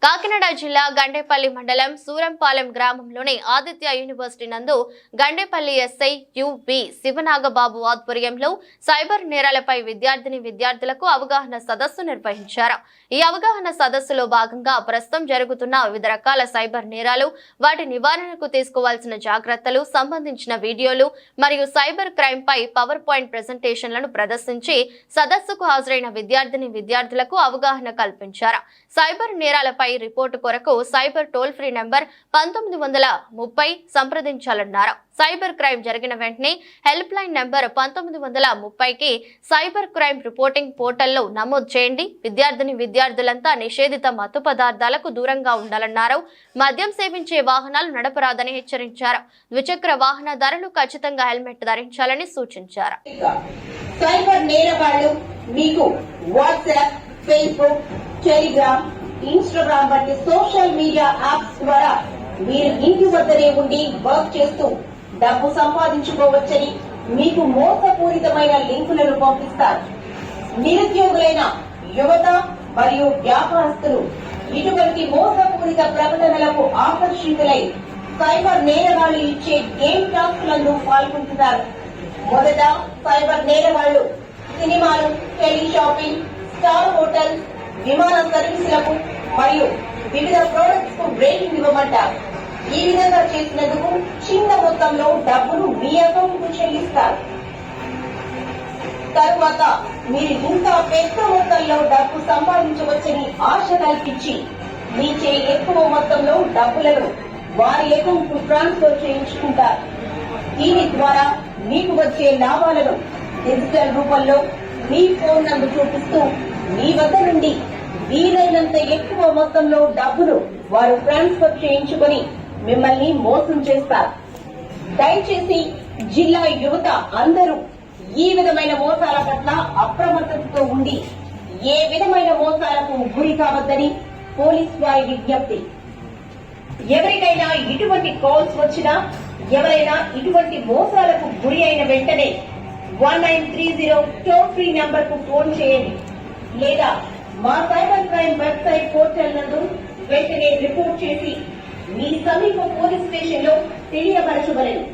그러니까 కాకినాడ జిల్లా గండేపల్లి మండలం సూరంపాలెం గ్రామంలోని ఆదిత్య యూనివర్సిటీ నందు గండేపల్లి ఎస్ఐ యుబి శివనాగబాబు ఆధ్వర్యంలో సైబర్ నేరాలపై విద్యార్థిని విద్యార్థులకు అవగాహన సదస్సు నిర్వహించారు. ఈ అవగాహన సదస్సులో భాగంగా ప్రస్తుతం జరుగుతున్న వివిధ రకాల సైబర్ నేరాలు వాటి నివారణకు తీసుకోవాల్సిన జాగ్రత్తలు సంబంధించిన వీడియోలు మరియు సైబర్ క్రైమ్ పై పవర్ పాయింట్ ప్రజెంటేషన్లను ప్రదర్శించి సదస్సుకు హాజరైన విద్యార్థిని విద్యార్థులకు అవగాహన కల్పించారు. సైబర్ నేరాలపై రిపోర్టు కొరకు సైబర్ టోల్ ఫ్రీ నెంబర్ పంతొమ్మిది వందల ముప్పై సంప్రదించాలన్నారు. సైబర్ క్రైమ్ జరిగిన వెంటనే హెల్ప్ లైన్ నెంబర్ పంతొమ్మిది వందల ముప్పైకి సైబర్ క్రైమ్ రిపోర్టింగ్ పోర్టల్లో నమోదు చేయండి. విద్యార్థిని విద్యార్థులంతా నిషేధిత మత్తు పదార్థాలకు దూరంగా ఉండాలన్నారు. మద్యం సేవించే వాహనాలు నడపరాదని హెచ్చరించారు. ద్విచక్ర వాహనదారులు ఖచ్చితంగా హెల్మెట్ ధరించాలని సూచించారు. సైబర్ నేరగాళ్ళు మీకు వాట్సాప్ ఫేస్బుక్ టెలిగ్రామ్ ఇన్స్టాగ్రామ్ వంటి సోషల్ మీడియా యాప్స్ ద్వారా మీరు ఇంటి వద్దనే ఉండి వర్క్ చేస్తూ డబ్బు సంపాదించుకోవచ్చని మీకు మోసపూరితమైన లింకులను పంపిస్తారు. నిరుద్యోగులైన యువత మరియు వ్యాపారస్తులు ఇటువంటి మోసపూరిత ప్రకటనలకు ఆకర్షితులై సైబర్ నేరగాళ్ళు ఇచ్చే గేమ్ టాస్క్లను పాల్గొంటున్నారు. మొదట సైబర్ నేరగాళ్ళు సినిమాలు టెలి షాపింగ్ స్టార్ హోటల్ విమాన సర్వీసులకు మరియు వివిధ ప్రోడక్ట్స్కు బ్రేకింగ్ ఇవ్వమంటారు ఈ విధంగా చేసినందుకు చిన్న మొత్తంలో డబ్బును మీ అకౌంట్కు చెల్లిస్తారు. తరువాత మీరు ఇంకా పెద్ద మొత్తంలో డబ్బు సంపాదించవచ్చని ఆశ కల్పించి మీచే ఎక్కువ మొత్తంలో డబ్బులను వారి అకౌంట్కు ట్రాన్స్ఫర్ చేయించుకుంటారు. దీని ద్వారా మీకు వచ్చే లాభాలను డిజిటల్ రూపంలో మీ ఫోన్ నంబర్ చూపిస్తూ మీ వద్ద నుండి వీలైనంత ఎక్కువ మొత్తంలో డబ్బును వారు ట్రాన్స్ఫర్ చేయించుకొని మిమ్మల్ని మోసం చేస్తారు. దయచేసి జిల్లా యువత అందరూ ఈ విధమైన మోసాల పట్ల అప్రమత్తతతో ఉండి ఏ విధమైన మోసాలకు గురి కావద్దని పోలీస్ వారి విజ్ఞప్తి. ఎవరికైనా ఇటువంటి కాల్స్ వచ్చినా ఎవరైనా ఇటువంటి మోసాలకు గురి అయిన వెంటనే one nine three zero toll free నంబర్కు ఫోన్ చేయండి. లేదా మా సైబర్ క్రైమ్ వెబ్సైట్ పోర్టల్ నందు వెంటనే రిపోర్ట్ చేసి మీ సమీప పోలీస్ స్టేషన్లో తెలియపరచవలెను